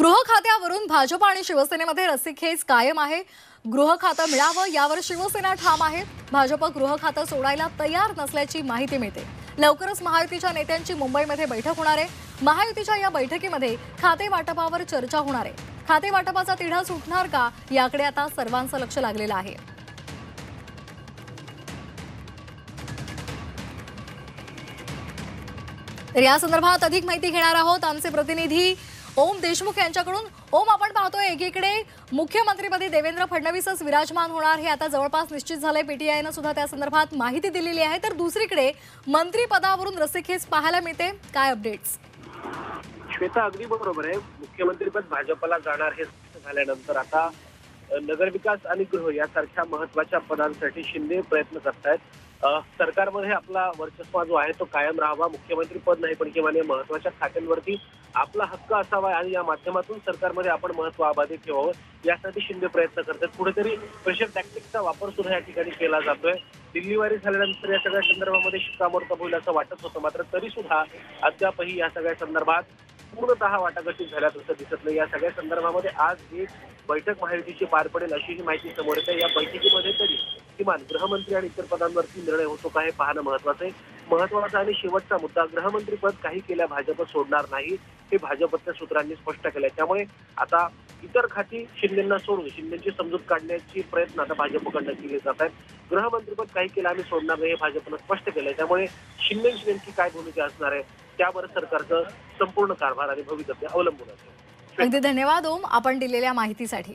गृह खात्यावरून भाजप आणि शिवसेनेमध्ये रस्सीखेच कायम आहे. गृह खातं मिळावं यावर शिवसेना ठाम आहे. भाजप गृह खातं सोडायला तयार नसल्याची माहिती मिळते. लवकरच महायुतीच्या नेत्यांची मुंबईमध्ये बैठक होणार आहे. महायुतीच्या या बैठकीमध्ये खाते वाटपावर चर्चा होणार आहे. खाते वाटपाचा तिढा सुटणार का याकडे आता सर्वांचं लक्ष लागलेलं आहे. तर या संदर्भात अधिक माहिती घेणार आहोत आमचे प्रतिनिधी ओम देशमुख यांच्याकडून. ओम आपण पाहतोय एकीकडे मुख्यमंत्रीपदी देवेंद्र फडणवीसच विराजमान होणार हे आता जवळपास निश्चित झालंय. पीटीआयनं सुद्धा त्या संदर्भात माहिती दिलेली आहे. तर दुसरीकडे मंत्रीपदावरून रस्सीखेच पाहायला मिळते. काय अपडेट्स श्वेता अगदी बरोबर आहे. मुख्यमंत्रीपद भाजपला जाणार हे झाल्यानंतर आता नगरविकास आणि गृह यासारख्या महत्त्वाच्या पदांसाठी शिंदे प्रयत्न करतायत. सरकारमध्ये आपला वर्चस्व जो आहे तो कायम राहावा मुख्यमंत्री पद नाही पण किंवा या महत्त्वाच्या खात्यांवरती आपला हक्क असावा आणि या माध्यमातून सरकारमध्ये आपण महत्त्व अबाधित ठेवावं यासाठी शिंदे प्रयत्न करतात. कुठेतरी प्रेशर टॅक्टिक्सचा वापर सुद्धा या ठिकाणी केला जातोय. दिल्लीवारी झाल्यानंतर या सगळ्या संदर्भामध्ये शिक्कामोर्तब होईल असं वाटत होतं मात्र तरी सुद्धा अद्यापही या सगळ्या संदर्भात पूर्णतः वाटाघाटी झाल्या तसं दिसत नाही. या सगळ्या संदर्भामध्ये आज एक बैठक महायुतीची पार पडेल अशी ही माहिती समोर येते. या बैठकीमध्ये तर किमान गृहमंत्री आणि इतर पदांवरती निर्णय होतो का हे पाहणं महत्वाचं आहे. महत्त्वाचा आणि शेवटचा मुद्दा गृहमंत्री पद काही केल्या भाजप सोडणार नाही हे भाजपच्या सूत्रांनी स्पष्ट केलंय. त्यामुळे आता इतर खाती शिंदेना सोडून शिंदेची समजूत काढण्याची प्रयत्न आता भाजपकडनं केले जात आहेत. गृहमंत्रीपद काही केलं आम्ही सोडणार नाही हे भाजपनं स्पष्ट केलंय. त्यामुळे शिंदेची नेमकी काय भूमिका असणार आहे त्यावर सरकारचं संपूर्ण कारभार आणि भवितव्य अवलंबून असेल अगदी धन्यवाद ओम. आपण दिलेल्या माहितीसाठी.